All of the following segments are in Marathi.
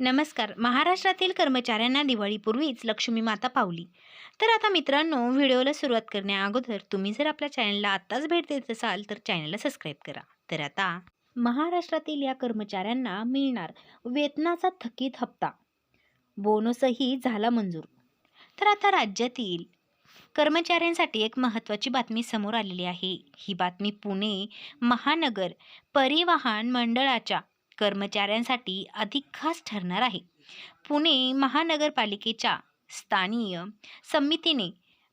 नमस्कार. महाराष्ट्रातील कर्मचाऱ्यांना दिवाळीपूर्वीच लक्ष्मी माता पावली. तर आता मित्रांनो व्हिडिओला सुरुवात करण्या अगोदर तुम्ही जर आपल्या चॅनलला आत्ताच भेट देत असाल तर चॅनलला सबस्क्राईब करा. तर आता महाराष्ट्रातील या कर्मचाऱ्यांना मिळणार वेतनाचा थकीत हप्ता. बोनसही झाला मंजूर. तर आता राज्यातील कर्मचाऱ्यांसाठी एक महत्त्वाची बातमी समोर आलेली आहे. ही बातमी पुणे महानगर परिवहन मंडळाच्या कर्मचाऱ्यांसाठी अधिक खास ठरणार आहे. पुणे महानगरपालिकेच्या स्थानीय समितीने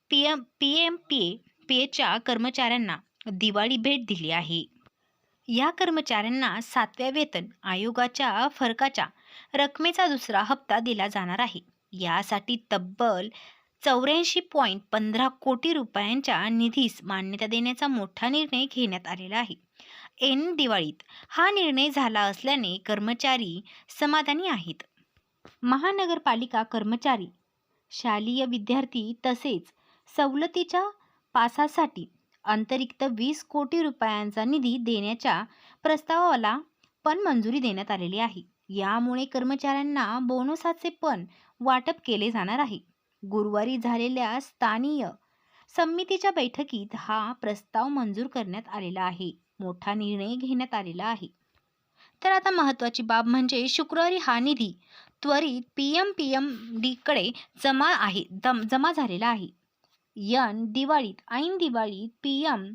P M P M P A P एच्या कर्मचाऱ्यांना दिवाळी भेट दिली आहे. या कर्मचाऱ्यांना सातव्या वेतन आयोगाच्या फरकाच्या रकमेचा दुसरा हप्ता दिला जाणार आहे. यासाठी तब्बल चौऱ्याऐंशी पॉईंट पंधरा कोटी रुपयांच्या निधीस मान्यता देण्याचा मोठा निर्णय घेण्यात आलेला आहे. एन. दिवाळीत हा निर्णय झाला असल्याने कर्मचारी समाधानी आहेत. महानगरपालिका कर्मचारी शालेय विद्यार्थी तसेच सवलतीच्या पासासाठी अतिरिक्त वीस कोटी रुपयांचा निधी देण्याच्या प्रस्तावाला पण मंजुरी देण्यात आलेली आहे. यामुळे कर्मचाऱ्यांना बोनसाचे पण वाटप केले जाणार आहे. गुरुवारी झालेल्या स्थानीय समितीच्या बैठकीत हा प्रस्ताव मंजूर करण्यात आलेला आहे. मोठा निर्णय घेण्यात आलेला आहे. तर आता महत्त्वाची बाब म्हणजे शुक्रवारी हा निधी त्वरित पी एम पी एम डीकडे जमा आहे दम जमा झालेला आहे. यन दिवाळीत ऐन दिवाळीत पी एम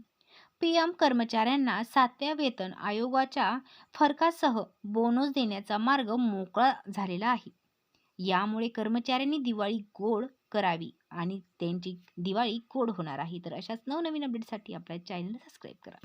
पी एम कर्मचाऱ्यांना सातव्या वेतन आयोगाच्या फरकासह बोनस देण्याचा मार्ग मोकळा झालेला आहे. यामुळे कर्मचाऱ्यांनी दिवाळी गोड करावी आणि त्यांची दिवाळी गोड होणार आहे. तर अशाच नवनवीन अपडेटसाठी आपल्या चॅनलला सबस्क्राईब करा.